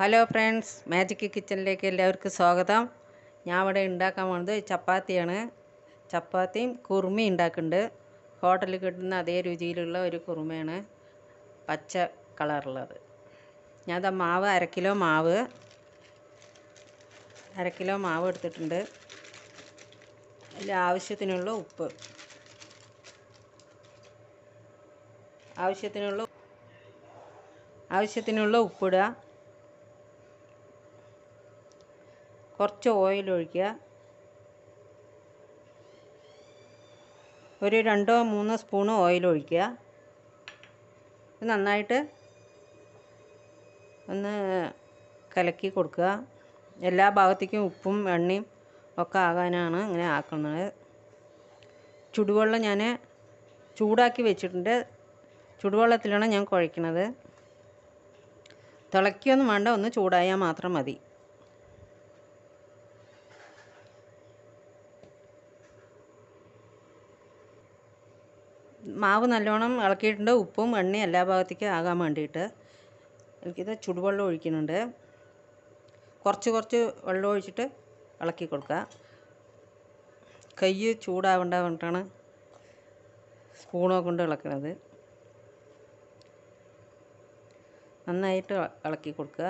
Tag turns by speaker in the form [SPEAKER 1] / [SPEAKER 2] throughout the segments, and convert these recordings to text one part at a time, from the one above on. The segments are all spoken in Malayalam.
[SPEAKER 1] ഹലോ ഫ്രണ്ട്സ് മാജിക് കിച്ചണിലേക്ക് എല്ലാവർക്കും സ്വാഗതം. ഞാൻ ഇവിടെ ഉണ്ടാക്കാൻ പോകുന്നത് ചപ്പാത്തിയാണ്. ചപ്പാത്തിയും കുറുമി ഉണ്ടാക്കുന്നുണ്ട്. ഹോട്ടലിൽ കിട്ടുന്ന അതേ രുചിയിലുള്ള ഒരു കുറുമയാണ് പച്ച കളറുള്ളത്. ഞാൻ മാവ് അര കിലോ മാവ് അര കിലോ മാവ് എടുത്തിട്ടുണ്ട്. അതിൽ ആവശ്യത്തിനുള്ള ഉപ്പ് ആവശ്യത്തിനുള്ള ആവശ്യത്തിനുള്ള ഉപ്പിടുക കുറച്ച് ഓയിൽ ഒഴിക്കുക. ഒരു രണ്ടോ മൂന്നോ സ്പൂണ് ഓയിൽ ഒഴിക്കുക. നന്നായിട്ട് ഒന്ന് കലക്കി കൊടുക്കുക. എല്ലാ ഭാഗത്തേക്കും ഉപ്പും എണ്ണയും ഒക്കെ ആകാനാണ് ഇങ്ങനെ ആക്കുന്നത്. ചുടുവെള്ളം ഞാൻ ചൂടാക്കി വെച്ചിട്ടുണ്ട്. ചുടുവെള്ളത്തിലാണ് ഞാൻ കുഴയ്ക്കുന്നത് തിളക്കിയൊന്നും വേണ്ട ഒന്ന് ചൂടായാൽ മാത്രം മതി. മാവ് നല്ലോണം ഇളക്കിയിട്ടുണ്ട്. ഉപ്പും എണ്ണയും എല്ലാ ഭാഗത്തേക്കും ആകാൻ വേണ്ടിയിട്ട്. എനിക്കിത് ചുടുവെള്ളം ഒഴിക്കുന്നുണ്ട്. കുറച്ച് കുറച്ച് വെള്ളം ഒഴിച്ചിട്ട് ഇളക്കി കൊടുക്കുക. കൈ ചൂടാവേണ്ട പറഞ്ഞിട്ടാണ് സ്പൂണോ കൊണ്ട് ഇളക്കുന്നത് നന്നായിട്ട് ഇളക്കി കൊടുക്കുക.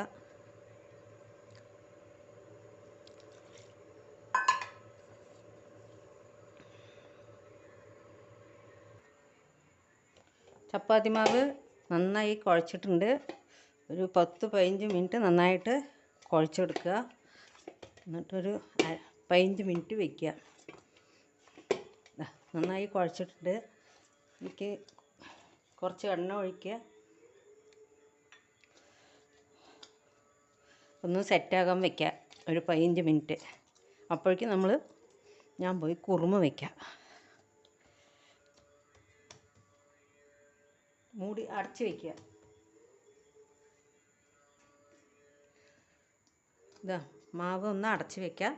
[SPEAKER 1] ചപ്പാത്തി മാവ് നന്നായി കുഴച്ചിട്ടുണ്ട്. ഒരു പത്ത് പതിനഞ്ച് മിനിറ്റ് നന്നായിട്ട് കുഴച്ചെടുക്കുക. എന്നിട്ടൊരു പതിനഞ്ച് മിനിറ്റ് വയ്ക്കുക നന്നായി കുഴച്ചിട്ടുണ്ട്. എനിക്ക് കുറച്ച് എണ്ണ ഒഴിക്കുക. ഒന്ന് സെറ്റാകാൻ വയ്ക്കുക ഒരു പതിനഞ്ച് മിനിറ്റ്. അപ്പോഴേക്കും നമ്മൾ ഞാൻ പോയി കുറുമ വയ്ക്കാം മൂടി അടച്ച് വയ്ക്കുക ഇതാ മാവ് ഒന്ന് അടച്ച് വയ്ക്കാം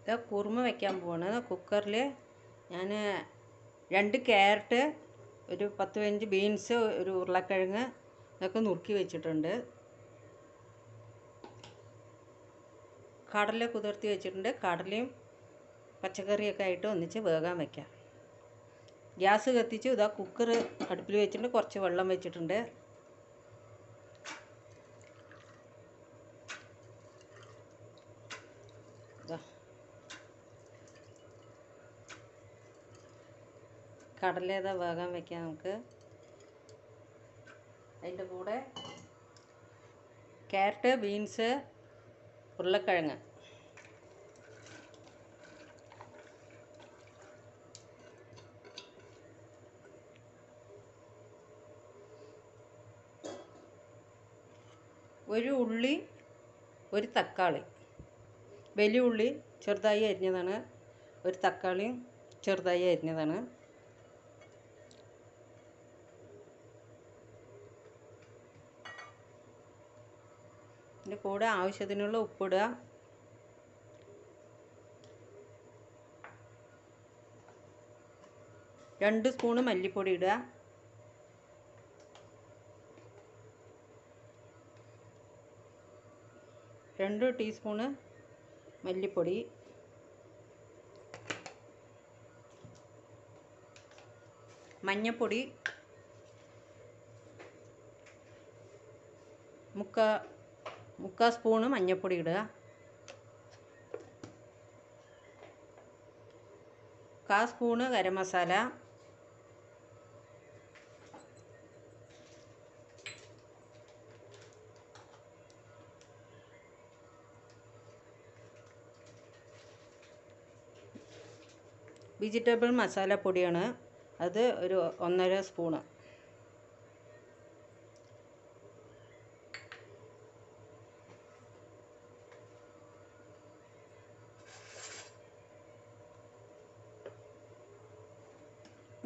[SPEAKER 1] ഇതാ കുറുമ വയ്ക്കാൻ പോവാണ്. കുക്കറിൽ ഞാൻ രണ്ട് ക്യാരറ്റ് ഒരു പത്ത് പതിനഞ്ച് ബീൻസ് ഒരു ഉരുളക്കിഴങ്ങ് ഇതൊക്കെ നുറുക്കി വെച്ചിട്ടുണ്ട്. കടല കുതിർത്തി വെച്ചിട്ടുണ്ട്. കടലയും പച്ചക്കറിയൊക്കെ ആയിട്ട് ഒന്നിച്ച് വേകാൻ വെക്കാം. ഗ്യാസ് കത്തിച്ച് ഇതാ കുക്കർ അടുപ്പിൽ വെച്ചിട്ടുണ്ട്. കുറച്ച് വെള്ളം വെച്ചിട്ടുണ്ട്. കടലേതാ വേകാൻ വെക്കാം നമുക്ക്. അതിന്റെ കൂടെ ക്യാരറ്റ് ബീൻസ് ഉരുളക്കിഴങ്ങ്. ഒരു ഉള്ളി ഒരു തക്കാളി. വലിയ ഉള്ളി ചെറുതായി അരിഞ്ഞതാണ്. ഒരു തക്കാളി ചെറുതായി അരിഞ്ഞതാണ്. ഇതിന്റെ കൂടെ ആവശ്യത്തിനുള്ള ഉപ്പിടുക രണ്ട് സ്പൂണ് മല്ലിപ്പൊടി ഇടുക. രണ്ട് ടീസ്പൂണ് മല്ലിപ്പൊടി. മഞ്ഞൾപ്പൊടി മുക്കാ മുക്കാ സ്പൂണ് മഞ്ഞൾപ്പൊടി ഇടുക. കാ സ്പൂണ് ഗരം മസാല. വെജിറ്റബിൾ മസാല പൊടിയാണ്. അത് ഒരു ഒന്നര സ്പൂണ്.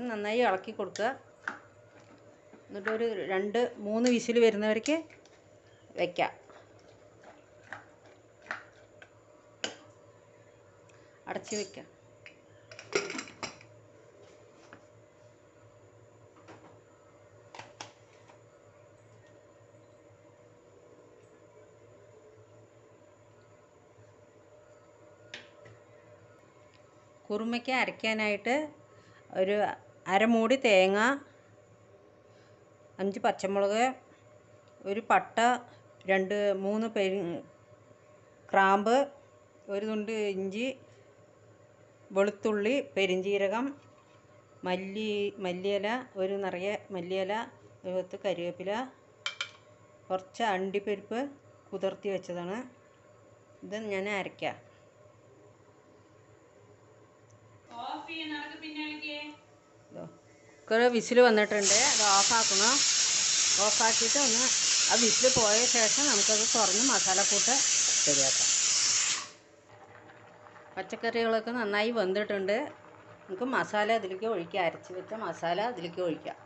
[SPEAKER 1] നന്നായി ഇളക്കി കൊടുക്കുക. എന്നിട്ടൊരു രണ്ട് മൂന്ന് വിസിൽ വരുന്നവർക്ക് വയ്ക്കാം അടച്ച് വയ്ക്കാം കുറുമയ്ക്ക് അരയ്ക്കാനായിട്ട് ഒരു അരമൂടി തേങ്ങ അഞ്ച് പച്ചമുളക് ഒരു പട്ട രണ്ട് മൂന്ന് പെരി ക്രാമ്പ് ഒരു തുണ്ട് ഇഞ്ചി വെളുത്തുള്ളി പെരിഞ്ജീരകം മല്ലി മല്ലിയില ഒരു നിറയെ മല്ലിയില ഒരു കരിവേപ്പില കുറച്ച് അണ്ടിപ്പരിപ്പ് കുതിർത്തി വെച്ചതാണ്. ഇത് ഞാൻ അരയ്ക്കാം. കുക്കറ് വിസിൽ വന്നിട്ടുണ്ട്. അത് ഓഫാക്കണം ഓഫാക്കിയിട്ട് ഒന്ന് ആ വിസിൽ പോയ ശേഷം നമുക്കത് തുറന്ന് മസാലക്കൂട്ട് ശരിയാക്കാം. പച്ചക്കറികളൊക്കെ നന്നായി വന്നിട്ടുണ്ട്. നമുക്ക് മസാല അതിലേക്ക് ഒഴിക്കാം. അരച്ച് വെച്ച മസാല അതിലേക്ക് ഒഴിക്കാം.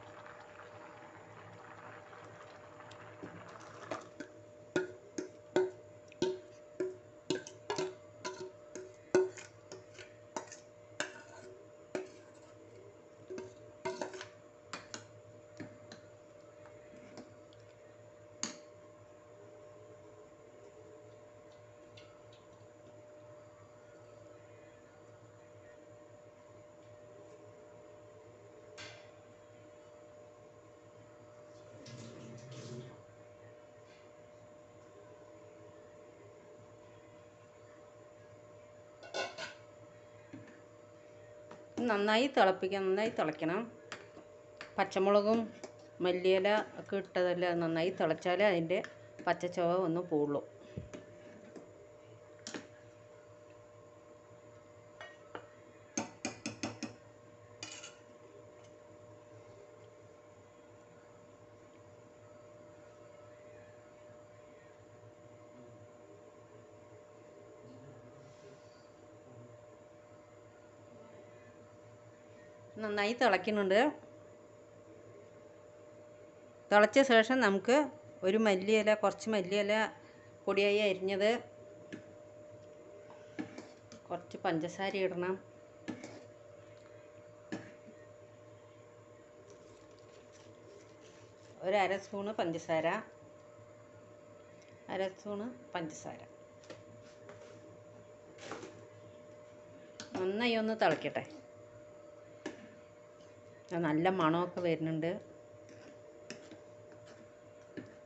[SPEAKER 1] നന്നായി തിളപ്പിക്കുക നന്നായി തിളയ്ക്കണം. പച്ചമുളകും മല്ലിയില ഒക്കെ ഇട്ടതല്ല നന്നായി തിളച്ചാലേ അതിന്റെ പച്ചച്ചുവ ഒന്ന് പോവുള്ളൂ നന്നായി തിളയ്ക്കുന്നുണ്ട്. തിളച്ച ശേഷം നമുക്ക് ഒരു മല്ലിയില കുറച്ച് മല്ലിയില പൊടിയായി അരിഞ്ഞത് കുറച്ച് പഞ്ചസാര ഇടണം. ഒരു അര സ്പൂണ് പഞ്ചസാര അര സ്പൂണ് പഞ്ചസാര. നന്നായി ഒന്ന് തിളയ്ക്കട്ടെ നല്ല മണമൊക്കെ വരുന്നുണ്ട്.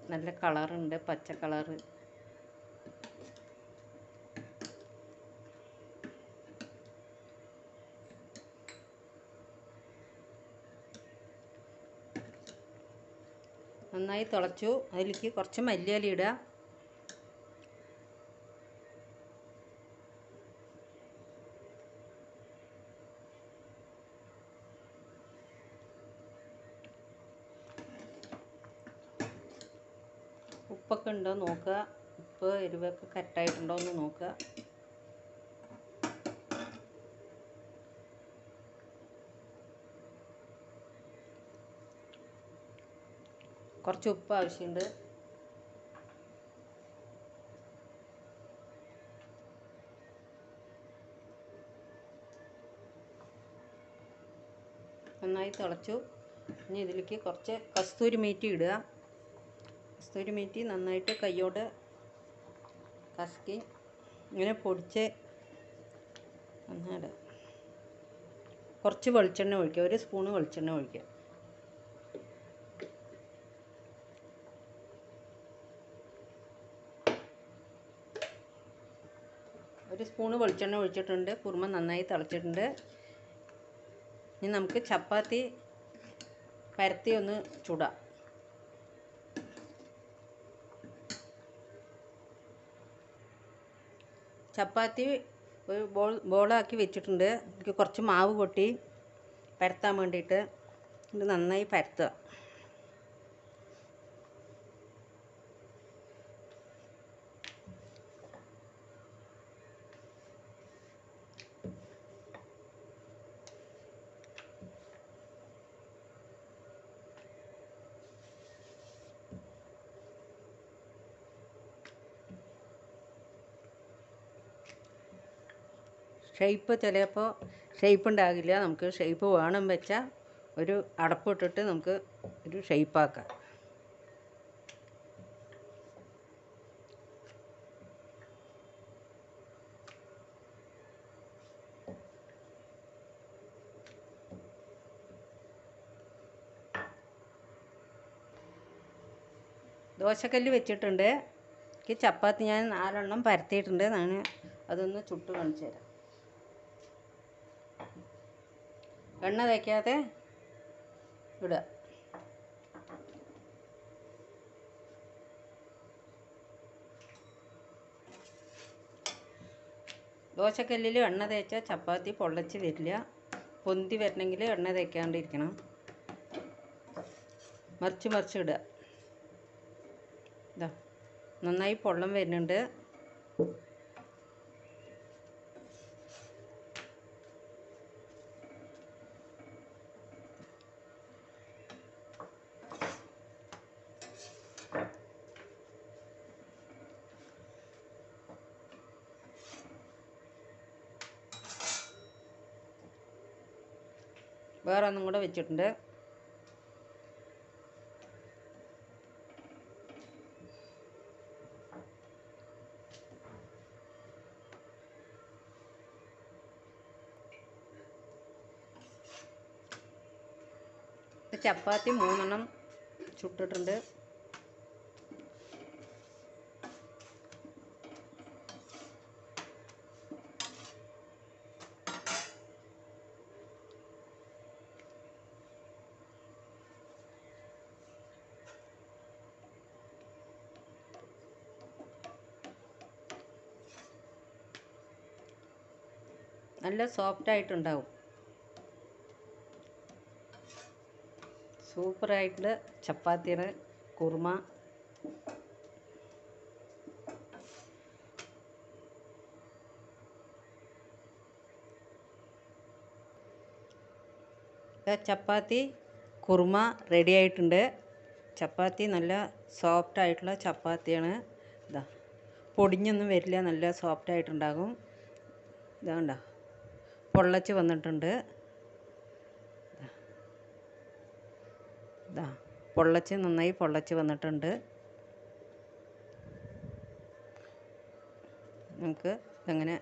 [SPEAKER 1] നല്ല കളറുണ്ട് പച്ച കളറ്. നന്നായി തിളച്ചു. അതിലേക്ക് കുറച്ച് മല്ലിയില ഇടുക. ഉപ്പൊക്കെ ഉണ്ടോ നോക്കുക. ഉപ്പ് എരിവൊക്കെ കറക്റ്റായിട്ടുണ്ടോ എന്ന് നോക്കുക. കുറച്ച് ഉപ്പ് ആവശ്യമുണ്ട്. നന്നായി തിളച്ചു. ഇനി ഇതിലേക്ക് കുറച്ച് കസ്തൂരി മീറ്റി ഇടുക. കസ്തൂരി മേറ്റി നന്നായിട്ട് കൈയോട് കസക്കി ഇങ്ങനെ പൊടിച്ച് നന്നായിട്ട് കുറച്ച് വെളിച്ചെണ്ണ ഒഴിക്കുക. ഒരു സ്പൂണ് വെളിച്ചെണ്ണ ഒഴിക്കുക. ഒരു സ്പൂണ് വെളിച്ചെണ്ണ ഒഴിച്ചിട്ടുണ്ട്. കുറുമ നന്നായി തിളച്ചിട്ടുണ്ട്. ഇനി നമുക്ക് ചപ്പാത്തി പരത്തി ഒന്ന് ചുടാം. ചപ്പാത്തി ഒരു ബോൾ ബോളാക്കി വെച്ചിട്ടുണ്ട്. എനിക്ക് കുറച്ച് മാവ് കൊട്ടി പരത്താൻ വേണ്ടിയിട്ട് ഇത് നന്നായി പരത്തുക. ഷേപ്പ് ചിലപ്പോൾ ഷേപ്പ് ഉണ്ടാകില്ല. നമുക്ക് ഷേപ്പ് വേണം വെച്ചാൽ ഒരു അടപ്പിട്ടിട്ട് നമുക്ക് ഒരു ഷേപ്പാക്കാം ദോശക്കല്ല് വെച്ചിട്ടുണ്ട്. ചപ്പാത്തി ഞാൻ നാലെണ്ണം പരത്തിയിട്ടുണ്ട്. ഞാൻ അതൊന്ന് ചുട്ട് കാണിച്ചു തരാം എണ്ണ തേക്കാതെ ഇടുക. ദോശക്കല്ലിൽ എണ്ണ തേച്ചാൽ ചപ്പാത്തി പൊള്ളച്ച് വരില്ല പൊന്തി വരണമെങ്കിൽ എണ്ണ തേക്കാണ്ടിരിക്കണം. മറിച്ച് മറിച്ച് ഇടുക. ഇതാ നന്നായി പൊള്ളം വരുന്നുണ്ട്. വേറെ ഒന്നും കൂടെ വെച്ചിട്ടുണ്ട്. ചപ്പാത്തി മൂന്നെണ്ണം ചുട്ടിട്ടുണ്ട്. നല്ല സോഫ്റ്റ് ആയിട്ടുണ്ടാവും. സൂപ്പറായിട്ടുള്ള ചപ്പാത്തിയുടെ കുറുമ. ചപ്പാത്തി കുറുമ റെഡി ആയിട്ടുണ്ട്. ചപ്പാത്തി നല്ല സോഫ്റ്റ് ആയിട്ടുള്ള ചപ്പാത്തിയാണ്. ഇതാ പൊടിഞ്ഞൊന്നും വരില്ല നല്ല സോഫ്റ്റ് ആയിട്ടുണ്ടാകും. ഇതാ കണ്ടോ? പൊള്ളച്ച് വന്നിട്ടുണ്ട്. ഇതാ പൊള്ളച്ച് നന്നായി പൊള്ളച്ച് വന്നിട്ടുണ്ട്. നമുക്ക് ഇതങ്ങനെ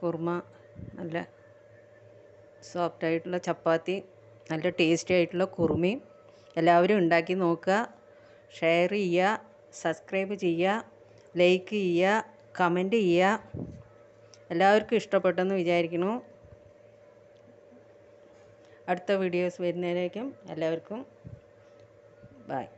[SPEAKER 1] കുർമ നല്ല സോഫ്റ്റ് ആയിട്ടുള്ള ചപ്പാത്തി നല്ല ടേസ്റ്റി ആയിട്ടുള്ള കുറുമയും എല്ലാവരും ഉണ്ടാക്കി നോക്കുക. ഷെയർ ചെയ്യുക സബ്സ്ക്രൈബ് ചെയ്യുക ലൈക്ക് ചെയ്യുക കമന്റ് ചെയ്യുക. എല്ലാവർക്കും ഇഷ്ടപ്പെട്ടെന്ന് വിചാരിക്കുന്നു. അടുത്ത വീഡിയോസ് വരുന്നതിലേക്കും എല്ലാവർക്കും ബായ്